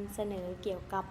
ำเสนอเกี่ยวกับ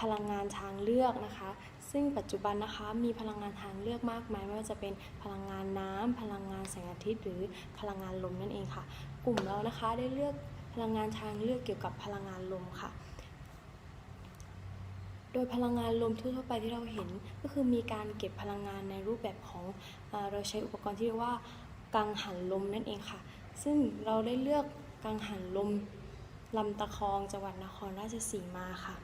พลังงานทางเลือกนะคะ ซึ่งปัจจุบันนะคะมีพลังงานทางเลือกมากมายไม่ว่าจะเป็นพลังงานน้ำพลังงานแสงอาทิตย์ หรือพลังงานลมนั่นเองค่ะ กลุ่มเรานะคะได้เลือกพลังงานทางเลือกเกี่ยวกับพลังงานลมค่ะ โดยพลังงานลมทั่วๆไปที่เราเห็นก็คือมีการเก็บพลังงานในรูปแบบของเราใช้อุปกรณ์ที่เรียกว่ากังหันลมนั่นเองค่ะ ซึ่งเราได้เลือกกังหันลม ลำตะคองจังหวัดนครราชสีมาค่ะ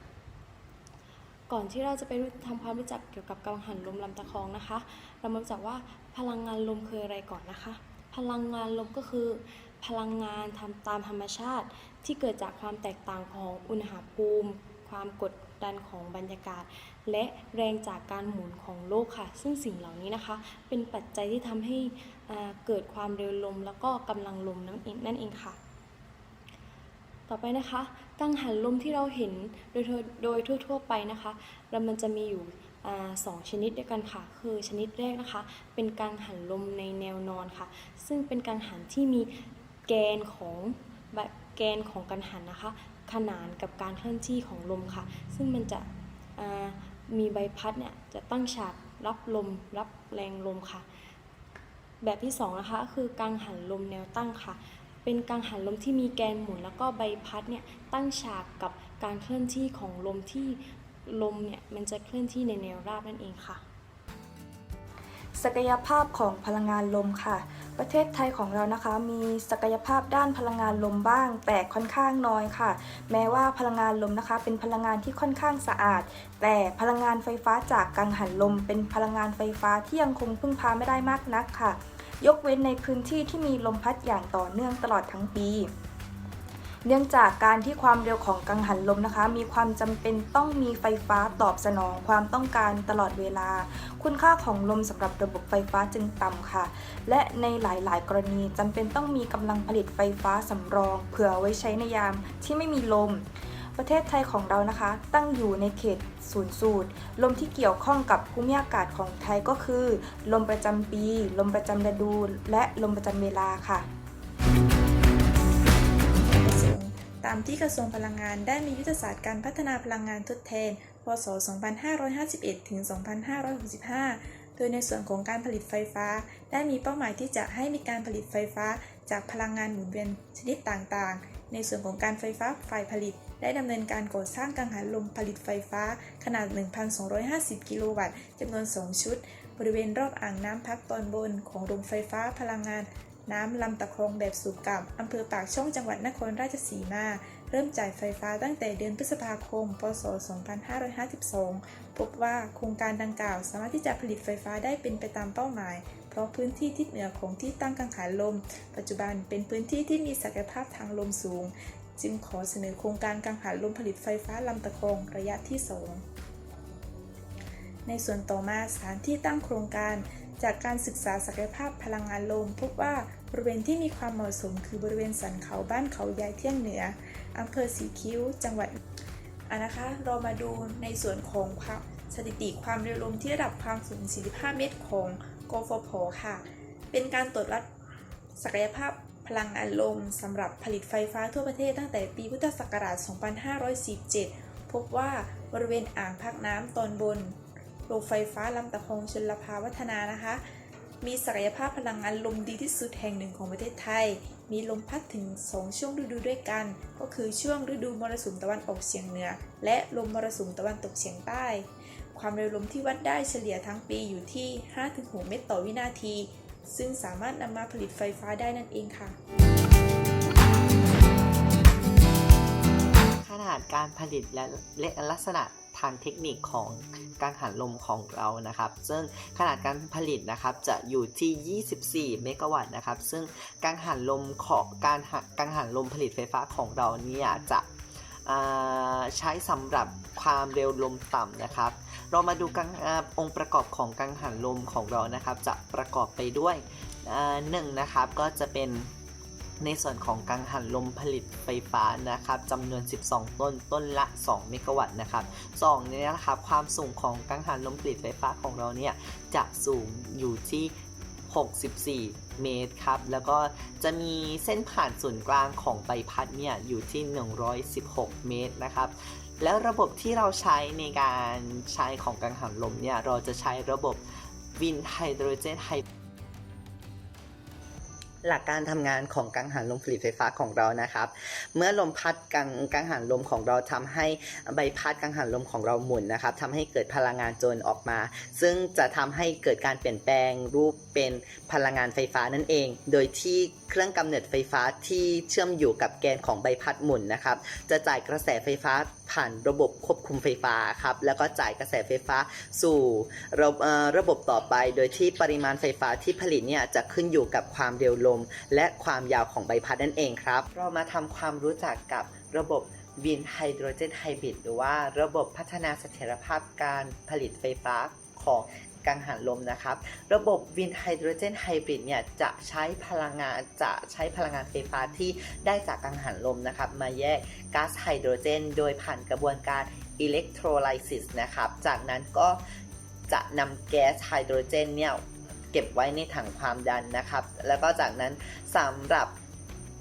ก่อนที่เราจะไปทำความรู้จักเกี่ยวกับกังหันลมลำตะคองนะคะ เรามารู้จักว่าพลังงานลมคืออะไรก่อนนะคะ พลังงานลมก็คือ พลังงานทำตามธรรมชาติที่เกิดจากความแตกต่างของอุณหภูมิ ความกดดันของบรรยากาศ และแรงจากการหมุนของโลกค่ะ ซึ่งสิ่งเหล่านี้นะคะ เป็นปัจจัยที่ทำให้เกิดความเร็วลม แล้วก็กำลังลมนั่นเองค่ะ ต่อไปนะคะ กังหันลมที่เราเห็นโดยโดยทั่ว ๆ ไปนะคะแล้วมันจะมีอยู่สองชนิดด้วยกันค่ะ คือชนิดแรกนะคะ เป็นกังหันลมในแนวนอนค่ะ ซึ่งเป็นกังหันที่มีแกนของแกนของกังหันนะคะ ขนานกับการเคลื่อนที่ของลมค่ะ ซึ่งมันจะมีใบพัดเนี่ยจะตั้งฉากรับลมรับแรงลมค่ะ แบบที่สองนะคะคือกังหันลมแนวตั้งค่ะ เป็นกังหันลมที่มีแกนหมุน แล้วก็ใบพัดเนี่ยตั้งฉากกับการเคลื่อนที่ของลมที่ลมเนี่ยมันจะเคลื่อนที่ในแนวราบนั่นเองค่ะ ศักยภาพของพลังงานลมค่ะ ประเทศไทยของเรานะคะมีศักยภาพด้านพลังงานลมบ้าง แต่ค่อนข้างน้อยค่ะ แม้ว่าพลังงานลมนะคะ เป็นพลังงานที่ค่อนข้างสะอาด แต่พลังงานไฟฟ้าจากกังหันลม เป็นพลังงานไฟฟ้าที่ยังคงพึ่งพาไม่ได้มากนักค่ะ ยกเว้นในพื้นที่ที่มีลมพัดอย่างต่อเนื่องตลอดทั้งปี เนื่องจากการที่ความเร็วของกังหันลมนะคะ มีความจำเป็นต้องมีไฟฟ้าตอบสนองความต้องการตลอดเวลา คุณค่าของลมสำหรับระบบไฟฟ้าจึงต่ำค่ะ และในหลายๆ กรณีจำเป็นต้องมีกำลังผลิตไฟฟ้าสำรอง เผื่อไว้ใช้ในยามที่ไม่มีลม ประเทศไทยของเรานะคะ ตั้งอยู่ในเขตศูนย์สูตร ลมที่เกี่ยวข้องกับภูมิอากาศของไทยก็คือ ลมประจำปี ลมประจำฤดู และลมประจำเวลาค่ะ ตามที่กระทรวงพลังงานได้มียุทธศาสตร์การพัฒนาพลังงานทดแทน พศ 2551 ถึง 2565โดยในส่วนของการผลิตไฟฟ้า ได้มีเป้าหมายที่จะให้มีการผลิตไฟฟ้าจากพลังงานหมุนเวียนชนิดต่างๆ ในส่วนของการไฟฟ้าฝ่ายผลิต ได้ดำเนินการก่อสร้างกังหันลมผลิตไฟฟ้าขนาด 1,250 กิโลวัตต์จำนวน 2 ชุด บริเวณรอบอ่างน้ำพักตอนบนของโรงไฟฟ้าพลังงาน น้ำลำตะคองแบบสูบกับอำเภอปากช่องจังหวัดนครราชสีมา เริ่มจ่ายไฟฟ้าตั้งแต่เดือนพฤษภาคม พศ 2552 พบว่าโครงการดังกล่าวสามารถที่จะผลิตไฟฟ้าได้เป็นไปตามเป้าหมายเพราะพื้นที่ทิศเหนือของที่ตั้งกังหันลม ปัจจุบันเป็นพื้นที่ที่มีศักยภาพทางลมสูง จึงขอเสนอโครงการกังหันลมผลิตไฟฟ้าลำตะคองระยะที่ 2 ในส่วนต่อมาสถานที่ตั้งโครงการจากการศึกษาศักยภาพพลังงานลม พบว่าบริเวณที่มีความเหมาะสมคือบริเวณสันเขาบ้านเขายายเที่ยงเหนืออำเภอสีคิ้ว จังหวัดอะนะคะ เรามาดูในส่วนของความสถิติความเร็วลมที่ระดับความสูง 45 เมตรของกฟผ ค่ะ เป็นการตรวจวัดศักยภาพ ลังงานลมสำหรับผลิตไฟฟ้าทั่วประเทศตั้งแต่ปีพุทธศักราช 2547 พบว่าบริเวณอ่างพักน้ำตอนบน โรงไฟฟ้าลำตะคงชลภาวัฒนานะคะ มีศักยภาพพลังงานลมดีที่สุดแห่งหนึ่งของประเทศไทย มีลมพัดถึง 2 ช่วงฤดูด้วยกัน ก็คือช่วงฤดูมรสุมตะวันออกเฉียงเหนือ และลมมรสุมตะวันตกเฉียงใต้ ความเร็วลมที่วัดได้เฉลี่ยทั้งปีอยู่ที่ 5-6 เมตรต่อวินาที ซึ่งสามารถนำมาผลิตไฟฟ้าได้นั่นเองค่ะ ขนาดการผลิตและลักษณะทางเทคนิคของกังหันลมของเรานะครับ ซึ่งขนาดการผลิตนะครับจะอยู่ที่ 24 เมกะวัตต์นะครับ ซึ่งกังหันลมของการหะกังหันลมผลิตไฟฟ้าของเราเนี่ยจะใช้สำหรับความเร็วลมต่ำนะครับ เรามาดูกังอองค์ประกอบของกังหันลมของเรานะครับ จะประกอบไปด้วยหนึ่งนะครับก็จะเป็นในส่วนของกังหันลมผลิตไฟฟ้านะครับจำนวน 12 ต้นต้นละ 2 เมกะวัตต์นะครับ2เนี่ยนะครับความสูงของกังหันลมผลิตไฟฟ้าของเราเนี่ยจะสูงอยู่ที่ 64 เมตรครับ แล้วก็จะมีเส้นผ่านศูนย์กลางของใบพัดเนี่ยอยู่ที่ 116 เมตรนะครับ แล้วระบบที่เราใช้ในการใช้ของกังหันลมเนี่ย เราจะใช้ระบบวินไฮโดรเจนไฮหลักการทำงานของกังหันลมผลิตไฟฟ้าของเรานะครับ เมื่อลมพัดกังกังหันลมของเราทำให้ใบพัดกังหันลมของเราหมุนนะครับทำให้เกิดพลังงานโจรออกมา ซึ่งจะทำให้เกิดการเปลี่ยนแปลงรูปเป็นพลังงานไฟฟ้านั่นเอง โดยที่เครื่องกำเนิดไฟฟ้าที่เชื่อมอยู่กับแกนของใบพัดหมุนนะครับ จะจ่ายกระแสไฟฟ้า ผ่านระบบควบคุมไฟฟ้าครับ แล้วก็จ่ายกระแสไฟฟ้าสู่ระระบบต่อไป โดยที่ปริมาณไฟฟ้าที่ผลิตเนี่ยจะขึ้นอยู่กับความเร็วลม และความยาวของใบพัดนั่นเองครับ เรามาทำความรู้จักกับระบบวินไฮโดรเจนไฮบริดหรือว่าระบบพัฒนาเสถียรภาพการผลิตไฟฟ้าของ กังหันลมนะครับ ระบบวินไฮโดรเจนไฮบริดเนี่ยจะใช้พลังงานจะใช้พลังงานไฟฟ้าที่ได้จากกังหันลมนะครับ มาแยกก๊าซไฮโดรเจน โดยผ่านกระบวนการอิเล็กโทรไลซิสนะครับ จากนั้นก็จะนำแก๊สไฮโดรเจนเนี่ยเก็บไว้ในถังความดันนะครับ แล้วก็จากนั้นสำหรับ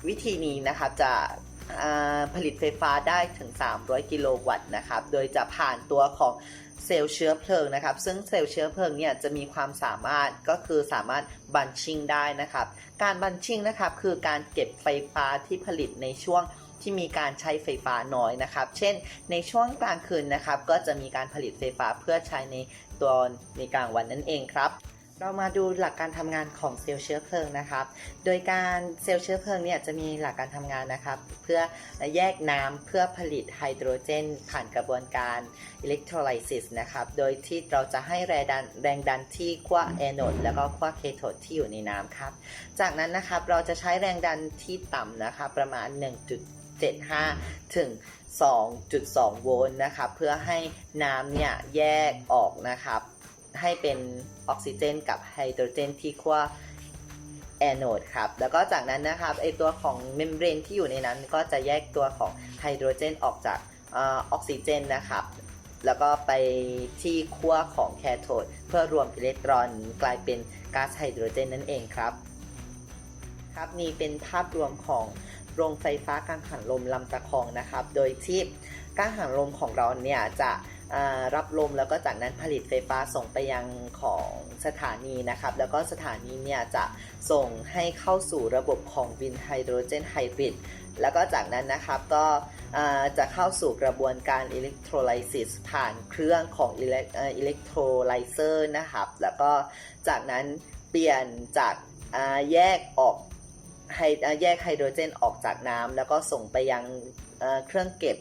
วิธีนี้นะครับจะผลิตไฟฟ้าได้ถึง 300 กิโลวัตต์นะครับ โดยจะผ่านตัวของ เซลล์เชื้อเพลิงนะครับ ซึ่งเซลล์เชื้อเพลิงเนี่ยจะมีความสามารถก็คือสามารถบันชิงได้นะครับ การบันชิงนะครับคือการเก็บไฟฟ้าที่ผลิตในช่วงที่มีการใช้ไฟฟ้าน้อยนะครับ เช่น ในช่วงกลางคืนนะครับ ก็จะมีการผลิตไฟฟ้าเพื่อใช้ในตัวในกลางวันนั่นเองครับ เรามาดูหลักการทำงานของเซลล์เชื้อเพลิงนะครับ โดยการเซลล์เชื้อเพลิงเนี่ยจะมีหลักการทำงานนะครับ เพื่อแยกน้ำเพื่อผลิตไฮโดรเจน ผ่านกระบวนการอิเล็กโทรไลซิสนะครับ โดยที่เราจะให้แรงดันแรงดันที่ขั้วแอนโดแล้วก็ขั้วเคโทดที่อยู่ในน้ำครับ จากนั้นนะครับเราจะใช้แรงดันที่ต่ำนะครับประมาณ 1.75 ถึง2.2 โวลต์นะครับเพื่อให้น้ำเนี่ยแยกออกนะครับ ให้เป็นออกซิเจน กับไฮโดรเจนที่ขั้วแอนโดครับ แล้วก็จากนั้นนะครับไอตัวของเมมเบรนที่อยู่ในนั้นก็จะแยกตัวของไฮโดรเจนออกจากออกซิเจนนะครับ แล้วก็ไปที่ขั้วของแคโทดเพื่อรวมอิเล็กตรอนกลายเป็นก๊าซไฮโดรเจนนั่นเองครับ ครับนี่เป็นภาพรวมของโรงไฟฟ้ากังหันลมลำตะคองนะครับ โดยที่กังหันลมของเราเนี่ยจะ รับลมแล้วก็จากนั้นผลิตไฟฟ้าส่งไปยังของสถานีนะครับ แล้วก็สถานีเนี่ยจะส่งให้เข้าสู่ระบบของวินไฮโดรเจนไฮบริดแล้วก็จากนั้นนะครับก็จะเข้าสู่กระบวนการอิเล็กโทรไลซิสผ่านเครื่องของอิเล็กเอ่ออิเล็กโทรไลเซอร์นะครับ แล้วก็จากนั้นเปลี่ยนจากาแยกออกไฮแยกไฮโดรเจนออกจากน้ำแล้วก็ส่งไปยังเครื่องเก็บ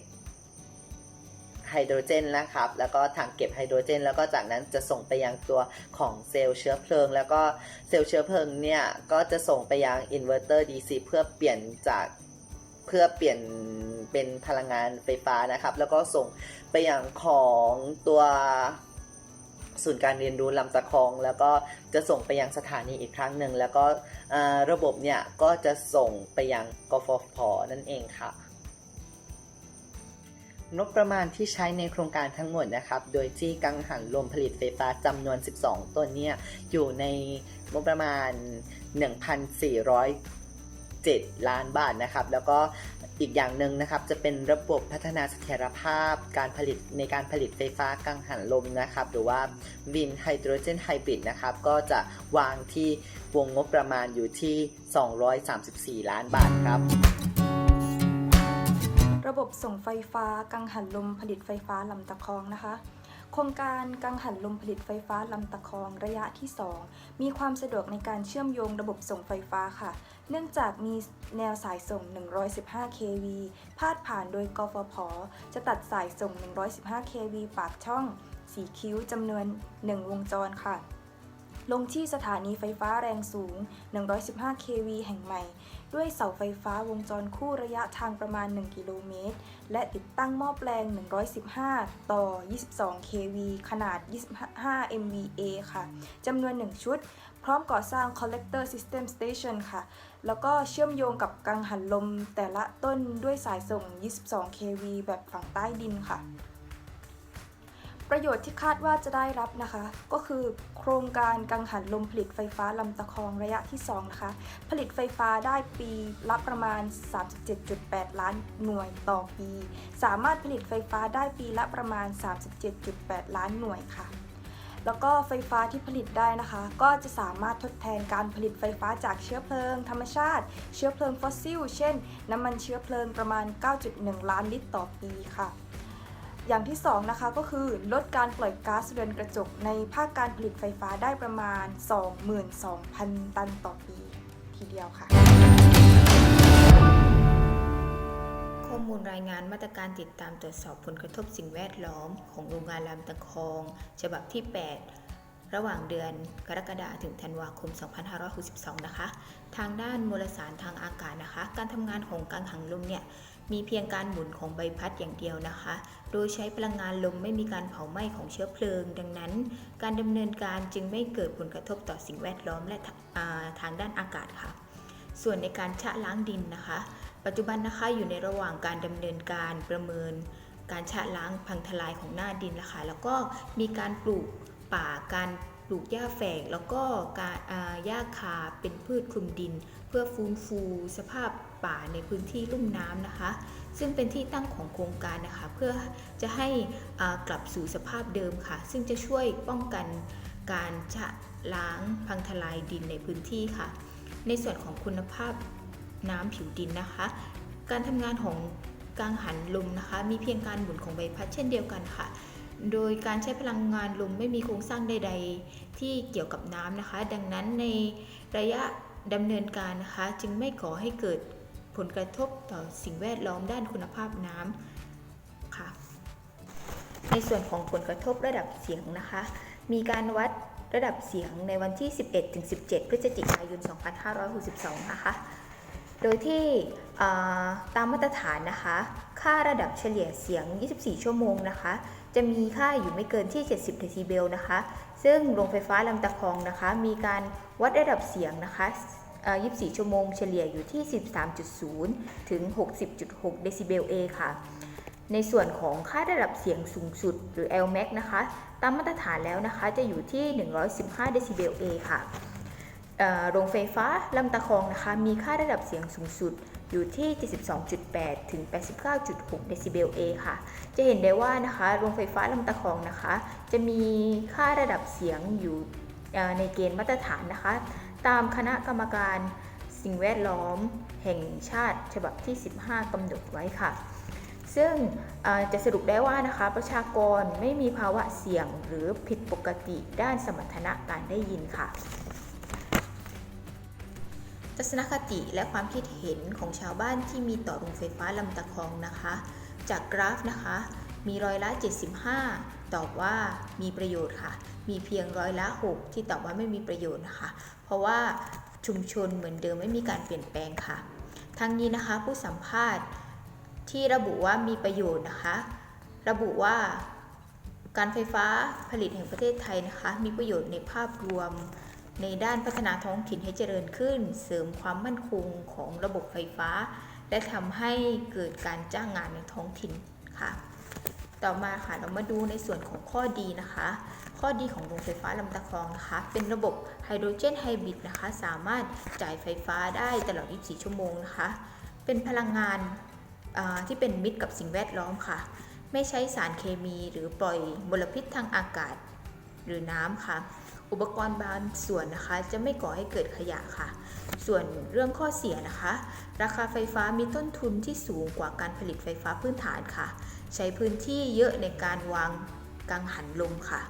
ไฮโดรเจนนะครับ แล้วก็ถังเก็บไฮโดรเจน แล้วก็จากนั้นจะส่งไปยังตัวของเซลล์เชื้อเพลิง แล้วก็เซลล์เชื้อเพลิงเนี่ยก็จะส่งไปยังอินเวอร์เตอร์ DC เพื่อเปลี่ยนจากเพื่อเปลี่ยนเป็นพลังงานไฟฟ้านะครับ แล้วก็ส่งไปยังของตัวศูนย์การเรียนรู้ลำตะคอง แล้วก็จะส่งไปยังสถานีอีกครั้งหนึ่ง แล้วก็ระบบเนี่ยก็จะส่งไปยังกฟผนั่นเองค่ะ งบประมาณที่ใช้ในโครงการทั้งหมดนะครับ โดยที่กังหันลมผลิตไฟฟ้าจำนวน 12ต้นเนี่ยอยู่ในงบประมาณ 1,407 ล้านบาทนะครับ แล้วก็อีกอย่างหนึ่งนะครับจะเป็นระบบพัฒนาเสถียรภาพการผลิตในการผลิตไฟฟ้ากังหันลมนะครับ หรือว่าวินไฮโดรเจนไฮบริดนะครับ ก็จะวางที่วงงบประมาณอยู่ที่ 234 ล้านบาทครับ ระบบส่งไฟฟ้ากังหันลมผลิตไฟฟ้าลำตะคองนะคะ โครงการกังหันลมผลิตไฟฟ้าลำตะคองระยะที่ 2 มีความสะดวกในการเชื่อมโยงระบบส่งไฟฟ้าค่ะ เนื่องจากมีแนวสายส่ง 115 kV พาดผ่านโดยกฟผ จะตัดสายส่ง 115 kV ปากช่อง สีคิ้วจำนวน 1 วงจรค่ะ ลงที่สถานีไฟฟ้าแรงสูง 115 kV แห่งใหม่ ด้วยเสาไฟฟ้าวงจรคู่ระยะทางประมาณ 1 กิโลเมตร และติดตั้งหม้อแปลง 115 ต่อ 22 kV ขนาด 25 MVA ค่ะ จำนวน 1 ชุด พร้อมก่อสร้าง Collector System Station ค่ะ แล้วก็เชื่อมโยงกับกังหันลมแต่ละต้นด้วยสายส่ง 22 kV แบบฝั่งใต้ดินค่ะ ประโยชน์ที่คาดว่าจะได้รับนะคะ ก็คือโครงการกังหันลมผลิตไฟฟ้าลำตะคองระยะที่ 2 นะคะ ผลิตไฟฟ้าได้ปีละประมาณ 37.8 ล้านหน่วยต่อปี สามารถผลิตไฟฟ้าได้ปีละประมาณ 37.8 ล้านหน่วยค่ะ แล้วก็ไฟฟ้าที่ผลิตได้นะคะ ก็จะสามารถทดแทนการผลิตไฟฟ้าจากเชื้อเพลิง ธรรมชาติ เชื้อเพลิงฟอสซิล เช่น น้ำมันเชื้อเพลิงประมาณ 9.1 ล้านลิตรต่อปีค่ะ อย่างที่ 2 นะคะก็คือลดการปล่อยก๊าซเรือนกระจกในภาคการผลิตไฟฟ้าได้ประมาณ 22,000 ตันต่อปี ทีเดียวค่ะ ข้อมูลรายงานมาตรการติดตามตรวจสอบผลกระทบสิ่งแวดล้อม ของโรงงานลำตะคอง ฉบับที่ 8ระหว่างเดือนกรกฎาคมถึงธันวาคม 2562 นะคะ ทางด้านมลสารทางอากาศนะคะ การทำงานของกังหันลมเนี่ย มีเพียงการหมุนของใบพัดอย่างเดียวนะคะ โดยใช้พลังงานลมไม่มีการเผาไหม้ของเชื้อเพลิง ดังนั้น การดำเนินการจึงไม่เกิดผลกระทบต่อสิ่งแวดล้อมและทาทางด้านอากาศค่ะ ส่วนในการชะล้างดินนะคะ ปัจจุบันนะคะอยู่ในระหว่างการดำเนินการประเมิน การชะล้างพังทลายของหน้าดินนะคะ แล้วก็มีการปลูกป่าการ ปลูกหญ้าแฝกแล้วก็การหญ้าคาเป็นพืชคลุมดิน เพื่อฟื้นฟูสภาพป่าในพื้นที่ลุ่มน้ำนะคะ ซึ่งเป็นที่ตั้งของโครงการนะคะ เพื่อจะให้กลับสู่สภาพเดิมค่ะ ซึ่งจะช่วยป้องกันการชะล้างพังทลายดินในพื้นที่ค่ะ ในส่วนของคุณภาพน้ำผิวดินนะคะ การทำงานของกังหันลมนะคะ มีเพียงการหมุนของใบพัดเช่นเดียวกันค่ะ โดยการใช้พลังงานลมไม่มีโครงสร้างใด ๆ ที่เกี่ยวกับน้ำนะคะ ดังนั้นในระยะดำเนินการนะคะ จึงไม่ก่อให้เกิดผลกระทบต่อสิ่งแวดล้อมด้านคุณภาพน้ำค่ะ ในส่วนของผลกระทบระดับเสียงนะคะ มีการวัดระดับเสียงในวันที่ 11-17 พฤศจิกายน 2562 นะคะ โดยที่ตามมาตรฐานนะคะ ค่าระดับเฉลี่ยเสียง 24 ชั่วโมงนะคะ จะมีค่าอยู่ไม่เกินที่ 70 เดซิเบลนะคะ ซึ่งโรงไฟฟ้าลำตะคองนะคะ มีการวัดระดับเสียงนะคะ 24 ชั่วโมงเฉลี่ยอยู่ที่ 13.0 ถึง 60.6 เดซิเบล A ค่ะ ในส่วนของค่าระดับเสียงสูงสุดหรือ LMAX นะคะ ตามมาตรฐานแล้วนะคะ จะอยู่ที่ 115 เดซิเบล A ค่ะ โรงไฟฟ้าลำตะคองนะคะ มีค่าระดับเสียงสูงสุดอยู่ที่ 72.8 ถึง 89.6 เดซิเบล A ค่ะ จะเห็นได้ว่านะคะ โรงไฟฟ้าลำตะคองนะคะ จะมีค่าระดับเสียงอยู่ในเกณฑ์มาตรฐานนะคะ ตามคณะกรรมการสิ่งแวดล้อมแห่งชาติฉบับที่ 15กำหนดไว้ค่ะ ซึ่งจะสรุปได้ว่านะคะ ประชากรไม่มีภาวะเสี่ยงหรือผิดปกติด้านสมรรถนะการได้ยินค่ะ ทัศนคติและความคิดเห็นของชาวบ้านที่มีต่อโรงไฟฟ้าลำตะคองนะคะ จากกราฟนะคะ มีร้อยละ 75 ตอบว่ามีประโยชน์ค่ะ มีเพียงร้อยละ 6 ที่ตอบว่าไม่มีประโยชน์นะคะ เพราะว่าชุมชนเหมือนเดิมไม่มีการเปลี่ยนแปลงค่ะ ทั้งนี้นะคะผู้สัมภาษณ์ที่ระบุว่ามีประโยชน์นะคะ ระบุว่าการไฟฟ้าผลิตแห่งประเทศไทยนะคะ มีประโยชน์ในภาพรวม ในด้านพัฒนาท้องถิ่นให้เจริญขึ้น เสริมความมั่นคงของระบบไฟฟ้า และทำให้เกิดการจ้างงานในท้องถิ่นค่ะ ต่อมาค่ะเรามาดูในส่วนของข้อดีนะคะ ข้อดีของโรงไฟฟ้าลำตะคองนะคะ เป็นระบบไฮโดรเจนไฮบริดนะคะ สามารถจ่ายไฟฟ้าได้ตลอด 24 ชั่วโมงนะคะ เป็นพลังงานที่เป็นมิตรกับสิ่งแวดล้อมค่ะ ไม่ใช้สารเคมีหรือปล่อยมลพิษทางอากาศหรือน้ำค่ะ อุปกรณ์บางส่วนนะคะ จะไม่ก่อให้เกิดขยะค่ะ ส่วนเรื่องข้อเสียนะคะ ราคาไฟฟ้ามีต้นทุนที่สูงกว่าการผลิตไฟฟ้าพื้นฐานค่ะ ใช้พื้นที่เยอะในการวางกังหันลมค่ะ